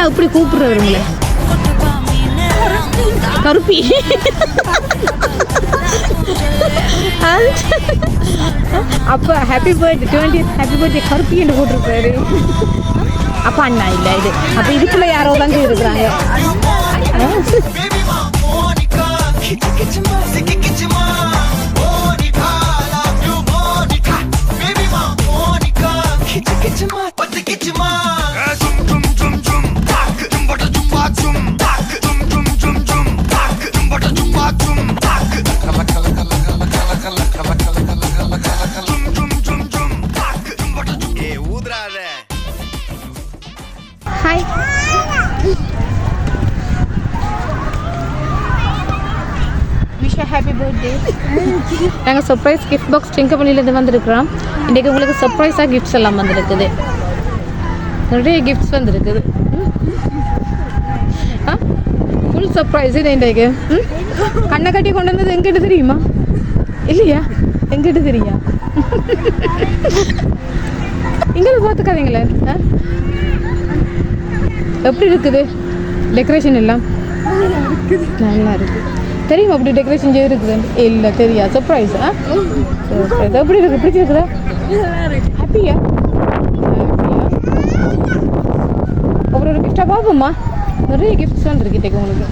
ஏய், அண்ணா இப்படி கூப்பிடுறவருங்களே கருப்பி அப்ப happy birthday twenty happy birthday கருப்பி என்று போட்டிருப்பாரு அப்ப அண்ணா இல்ல இது அப்ப இதுக்குள்ள யாரோ வந்து இருக்கிறாங்க ஏ விஷ் ஹாப்பி பர்த்டே நாங்கள் சர்ப்ரைஸ் கிஃப்ட் பாக்ஸ் சிங்கப்பள்ளியிலேருந்து வந்திருக்கிறோம். இன்றைக்கு உங்களுக்கு சர்ப்ரைஸாக கிஃப்ட்ஸ் எல்லாம் வந்திருக்குது. நிறைய கிஃப்ட்ஸ் வந்திருக்குது. ஃபுல் சர்ப்ரைஸ் இது இன்றைக்கு? ம்? கண்ணை கட்டி கொண்டு வந்தது எங்கிட்ட தெரியுமா? இல்லையா? எங்கிட்ட தெரியா? இங்கே பார்த்துக்காதீங்களே. ஆ? எப்படி இருக்குது? டெக்கரேஷன் எல்லாம்? நல்லா இருக்குது. தெரியுமா அப்படி டெக்கரேஷன் செய்திருக்குது இல்லை தெரியா? சர்ப்ரைஸ் ஆ? சர்ப்ரைஸ் எப்படி இருக்கு பிடிச்சிருக்குதா ஹாப்பியா அப்புறம் ஒரு கிஃப்டாக பார்ப்போம்மா. நிறைய கிஃப்ட்ஸ் வந்துருக்கு இன்றைக்கு உங்களுக்கு.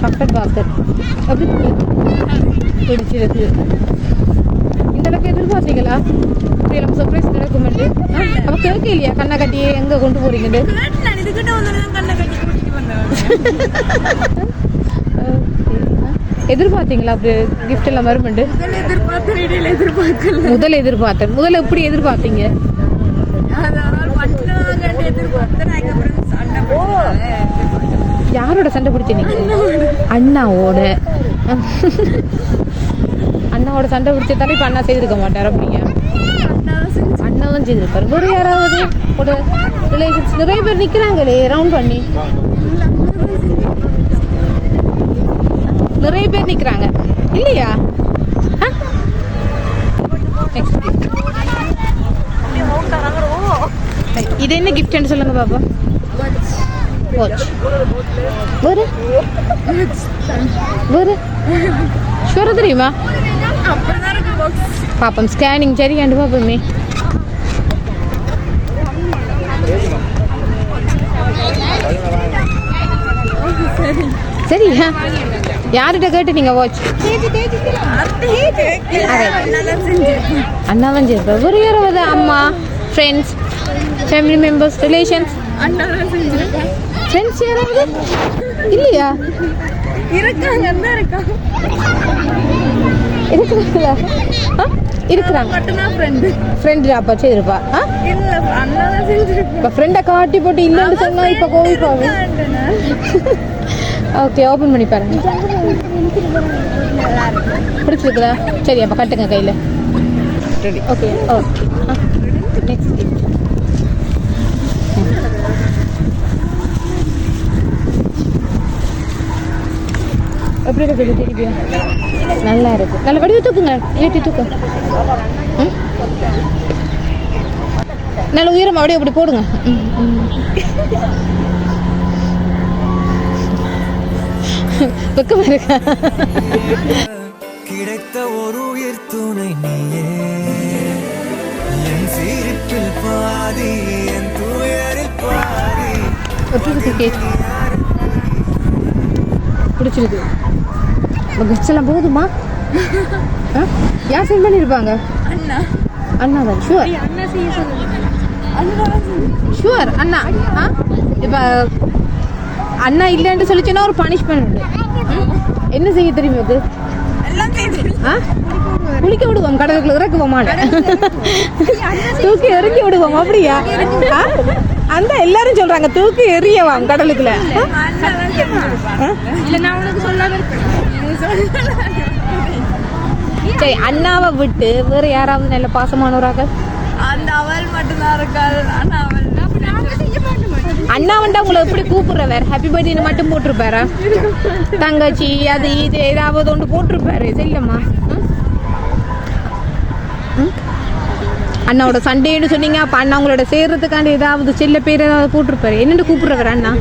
சாக்லேட் பாஸ்கெட் அப்படி பிடிச்சிருக்கு. அளவுக்கு எதிர்பார்த்தீங்களா? இப்படி நம்ம சர்ப்ரைஸ் நடக்குமெண்டு அப்போ கேட்க இல்லையா? கண்ணை கட்டி எங்கே கொண்டு போறீங்கன்னு? எதிர்பார்த்தீங்களா அப்படி கிஃப்ட் எல்லாம் வருமெண்டு? முதல் எதிர்பார்த்தேன் முதல்ல எப்படி எதிர்பார்த்தீங்க? யாரோட சண்டை பிடிச்சீங்க அண்ணாவோட. அண்ணாவோட சண்டை பிடிச்சதால இப்போ அண்ணா செய்திருக்க மாட்டார் அப்படிங்க அண்ணா தான் செய்திருப்பாரு. வேறு யாராவது ஒரு ரிலேஷன்ஸ் நிறைய பேர் நிற்கிறாங்களே ரவுண்ட் பண்ணி. நிறைய பேர் நிற்கிறாங்க இல்லையா? இது என்ன கிஃப்ட்னு சொல்லுங்க பாப்பா வாட்ச் வேறு தெரியுமா பாப்போம் ஸ்கேனிங் சரியாண்டு பாப்போமே. சரியா யார்கிட்ட கேட்டு நீங்க வாட்ச் அண்ணா தான் செய்யப்பா ஒரு இருபது அம்மா friends family members relations friends யாராவது? இல்லையா? இருக்காங்க இருக்காங்க. இருக்கிறாங்களா? ஆ? இருக்கிறாங்க. ஃப்ரெண்டு அப்பா செய்திருப்பா. ஆ? இல்ல அண்ணா தான் செஞ்சிருக்கேன் இப்போ ஃப்ரெண்டை காட்டி போட்டு இல்லைன்னு சொன்னா இப்போ கோவிப்பாங்க ஓகே ஓப்பன் பண்ணி பாருங்க. பிடிச்சிருக்குதா? சரி அப்போ கட்டுங்க கையில். ரெடி ஓகே ஓகே நெக்ஸ்ட் எப்படி இருக்குது திருப்பியா நல்லா இருக்கு. நல்ல வடிவ தூக்குங்க. ஏற்றி தூக்கு? நல்ல உயரம் அப்படியே அப்படி போடுங்க. ம், ம். வெக்கமா இருக்கா? கிடைத்த ஒரு உயிர் துணை நீயே. என் சிரிப்பில் பாதி என் துயரில் பாதி. எப்படி பிடிச்சிருக்கு. கிஃப்ட்ஸ் எல்லாம் போதுமா? யார் சென்ட் பண்ணியிருப்பாங்க அண்ணா. அண்ணா தான் ஷுவர் அண்ணா செய்ய ஷுவர் அண்ணா ஆ? இப்போ அண்ணா இல்லைன்னு சொல்லிச்சுன்னா ஒரு பனிஷ்மெண்ட் உண்டு? என்ன செய்ய தெரியுமா ஆ? குளிக்க விடுவோம் கடலுக்குள்ள இறக்குவோம் மாட. தூக்கி எறிஞ்சு விடுவோம் அப்படியா? அந்த எல்லாரும் சொல்றாங்க தூக்கி எறியவாம் கடலுக்குள்ள? இல்ல நான் உனக்கு சொல்லாம சரி அண்ணாவை விட்டு வேற யாராவது நல்ல பாசமானவராக? அந்த அவள் மட்டும்தான் இருக்காள். ஆனா அவள் அண்ணா வந்து உங்களை எப்படி கூப்பிடுறவர் ஹாப்பி பர்த்டே மட்டும் போட்டிருப்பாரா? தங்கச்சி அது இது ஏதாவது ஒன்று போட்டிருப்பாரு. சரியில்லம்மா? அண்ணாவோட சண்டேன்னு சொன்னீங்க. அப்போ அண்ணா உங்களோட சேர்றதுக்காண்டி ஏதாவது செல்ல பேர் ஏதாவது போட்டிருப்பாரு. என்னென்னு கூப்பிடுறவர் அண்ணா?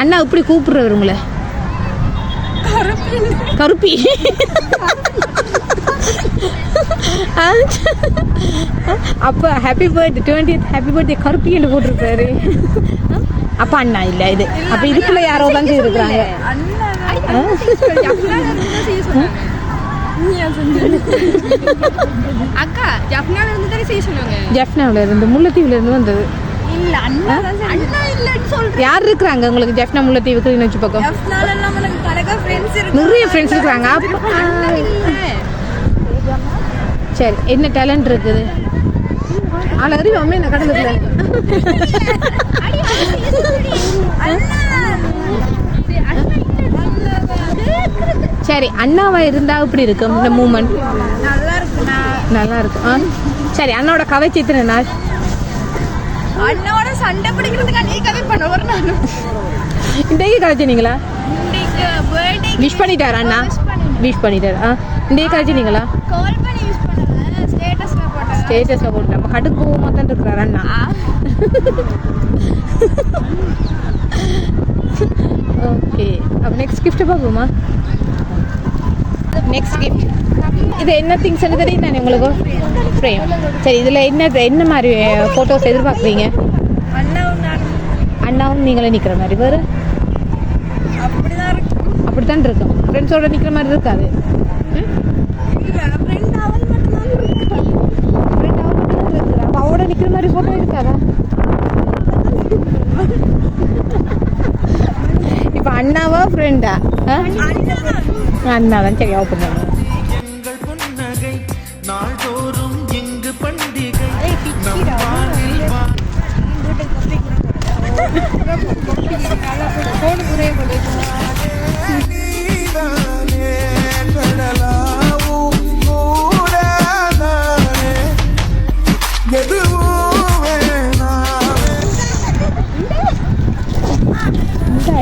அண்ணா இப்படி கூப்பிடுறவர் உங்களை? கருப்பி. அப்போ happy birthday twenty happy birthday கருப்பி என்று போட்டிருப்பாரு அப்போ அண்ணா இல்லை இது. அப்போ இதுக்குள்ள யாரோ தான் செய்திருக்கிறாங்க அண்ணா அக்கா ஜப்னால இருந்து தானே செய்ய சொல்லுவாங்க ஜெஃப்னாவில் இருந்து முல்லைத்தீவுல இருந்து வந்தது. இல்ல அண்ணா தான் அண்ணா இல்லன்னு சொல்றேன். யார் இருக்கிறாங்க உங்களுக்கு ஜெஃப்னா முல்லைத்தீவு கிளிநொச்சி பக்கம்? ஜப்னால எல்லாம் எனக்கு கணக்கா ஃப்ரெண்ட்ஸ் இருக்கு நிறைய ஃப்ரெண்ட்ஸ் இல்ல. சரி என்ன டேலண்ட் இருக்குது? என்ன கடலுக்குள்ள சரி அண்ணாவா இருந்தா இப்படி இருக்கும்? இந்த மூமெண்ட் நல்லா இருக்குண்ணா நல்லா இருக்கும். சரி அண்ணாவோட கதை சித்திர நாள் அண்ணாவோட சண்டை பிடிக்கிறதுக்கு அன்னைக்கு கதை பண்ண ஒரு நானும் இன்றைக்கு கதைச்சினீங்களா விஷ் பண்ணிட்டாரு அண்ணா? விஷ் பண்ணிட்டாரு? ஆ இன்றைக்கு கதைச்சினீங்களா கால் பண்ணி யூஸ் பண்ணல. ஸ்டேட்டஸ்ல போட்டேன் ஸ்டேட்டஸில் போட்டு நம்ம கடுப்பு போகாம தான் இருக்கிறாரு அண்ணா. ஓகே அப்போ நெக்ஸ்ட் gift பார்ப்போமா? நெக்ஸ்ட் கிஃப்ட் இது என்ன திங்ஸ் தெரியும் தானே உங்களுக்கு? ஃப்ரேம் சரி இதில் என்ன என்ன மாதிரி eh, ஃபோட்டோஸ் எதிர்பார்க்குறீங்க? அண்ணாவும் அண்ணாவும் நீங்களே நிற்கிற மாதிரி. வேறு? அப்படித்தான் இருக்கும். ஃப்ரெண்ட்ஸோட நிற்கிற மாதிரி இருக்காது. அவட நிற்கிற மாதிரி ஃபோட்டோ இருக்காதா? இப்போ அண்ணாவா ஃப்ரெண்டா அண்ணா தான் சரி ஓப்பன் பண்ணுங்க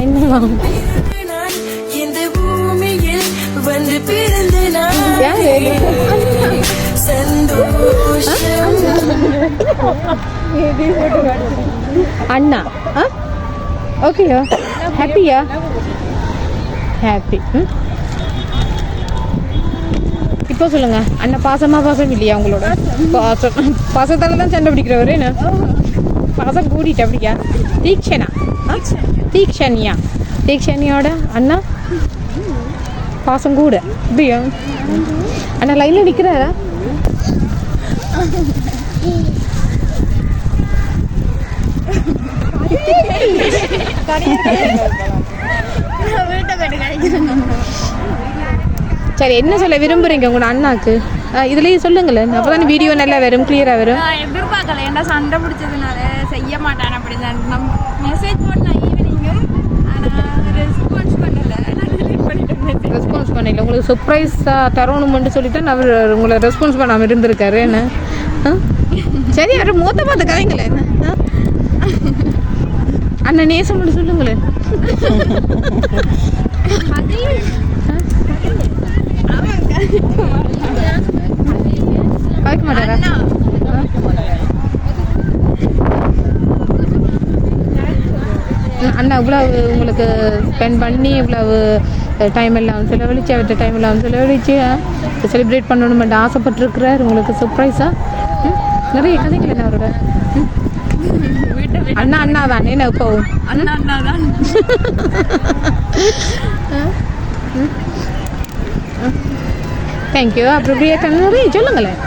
எங்கள் அண்ணா ஆ? ஓகேயா ஹாப்பியா ஹாப்பி ம்? இப்போ சொல்லுங்க அண்ணா பாசமா பாசம் இல்லையா உங்களோட? பாசம். பாசத்தால தான் சண்டை பிடிக்கிறவரு என்ன? பாசம் கூடிட்டு அப்படியா? தீக்ஷனா? ஆ? தீக்ஷனியா? தீக்ஷனியோட அண்ணா? பாசம் கூட. அப்படியா? அண்ணா லைனில் நிற்கிறாரா சரி என்ன சொல்ல விரும்புறீங்க உங்களோட அண்ணாக்கு? ஆ, இதுலயே சொல்லுங்களேன். அப்பதான் வீடியோ நல்லா வரும் கிளியரா வரும். எதிர்பார்க்கல. ஏன்டா சண்டை பிடிச்சதுனால செய்ய மாட்டான் அப்படின்னு. மெசேஜ் போட்டேன் ஈவினிங்கும் ஆனால் ரெஸ்பான்ஸ் பண்ணல நான் delete பண்ணிட்டேன் message. ரெஸ்பான்ஸ் பண்ணல. உங்களுக்கு சர்ப்ரைஸா தரணும்னு சொல்லிட்டு நான் அவர் உங்களை ரெஸ்பான்ஸ் பண்ணாம இருந்திருக்காரு. என்ன? சரி அவர் மூத்த பார்த்து கதைங்களேன்? அண்ணன் நேசம் மட்டும் சொல்லுங்களேன் கதைக்க மாட்டாரா? அண்ணா. இவ்வளவு உங்களுக்கு ஸ்பெண்ட் பண்ணி இவ்வளவு டைம் செலவழிச்சு அவர்கிட்ட டைம் எல்லாம் செலவழிச்சு செலிப்ரேட் பண்ணணுமென்று ஆசைப்பட்டிருக்கிறார். உங்களுக்கு சர்ப்ரைஸாக நிறைய கதைகள் என்ன அவரோட? அண்ணா அண்ணா தான் என்ன இப்போ? அண்ணா அண்ணா தான். தேங்க்யூ அப்புறம் பிரியா நிறைய சொல்லுங்களேன்.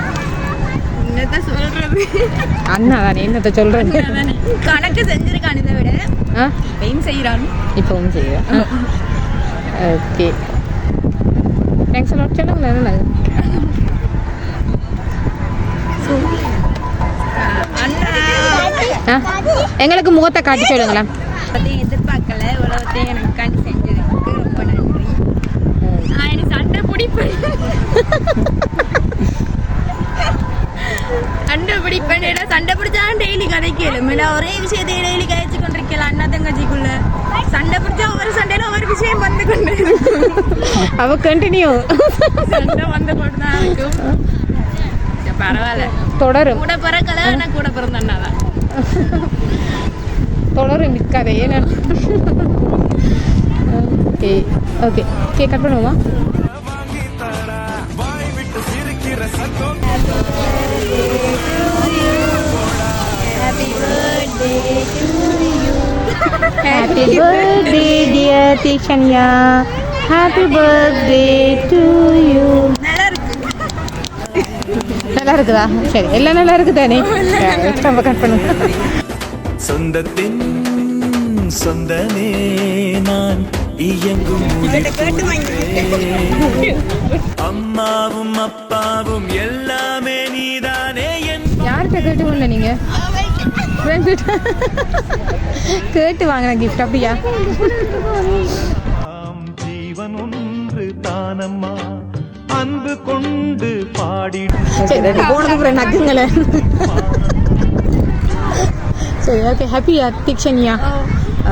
என்னதான் சொல்றது? அண்ணா தானே என்னத்தை சொல்கிறேன் அதானே. கணக்கு செஞ்சிருக்கான் இதை விட. பெயின் செய்யறான் இப்போவும் செய்வேன் ஓகே தேங்க்ஸ் அலாட் சொல்லுங்களேன் என்ன எங்களுக்கு முகத்தை காட்டி சொல்லுங்களேன். அதையும் எதிர்பார்க்கல. உலகத்தையும் எனக்கு கண்டு செஞ்சதுக்கு ரொம்ப நன்றி. நான் எனக்கு சண்டை பிடிப்பேன் சண்டை பிடிப்பேன் சண்டை பிடிச்சா டெய்லி கதைக்கு எழுமில்ல ஒரே விஷயத்தை டெய்லி கதைச்சு கொண்டிருக்கலாம் அண்ணா தங்கச்சிக்குள்ள சண்டை பிடிச்சா ஒவ்வொரு சண்டையில ஒவ்வொரு விஷயம் வந்து கொண்டு. அவ கண்டினியூ சண்டை வந்து கொண்டு தான் இருக்கும் பரவாயில்ல. தொடரும். கூட பிறக்கல ஆனா கூட பிறந்தண்ணா தான். தொடரும் நிற்காதே ஏன்னா ஓகே ஓகே கே கட் பண்ணுவோமா? Happy birthday dear Deekshanya happy birthday to you நல்லா இருக்கு இருக்குதா சரி எல்லாம் நல்லா இருக்குதானே நம்ம கட் பண்ணுங்க சொந்தத்தின் சொந்தமே நான் இயங்கும் அம்மாவும் அப்பாவும் எல்லாமே நீதானே என் யார்கிட்ட கேட்டு நீங்க கிட்ட. வாங்கின கிஃப்ட் அப்படியா? ஜீவன் ஒன்று தானம்மா. அன்பு கொண்டு பாடிடும் சரி ரெண்டு போனது அப்புறம் நக்குங்களே சரி ஓகே ஹாப்பியா தீக்ஷன்யா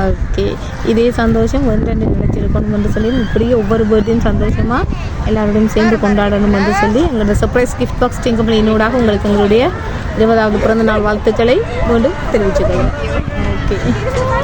ஓகே இதே சந்தோஷம் ஒன்று ரெண்டு நினைச்சிருக்கணும் சொல்லி இப்படியே ஒவ்வொரு பர்த்டேயும் சந்தோஷமாக எல்லாரோடையும் சேர்ந்து கொண்டாடணும் என்று சொல்லி எங்களோட சர்ப்ரைஸ் கிஃப்ட் பாக்ஸ் கம்பெனியினூடாக உங்களுக்கு எங்களுடைய இருபதாவது பிறந்த நாள் வாழ்த்துக்களை மீண்டும் தெரிவிச்சுக்கிறோம் ஓகே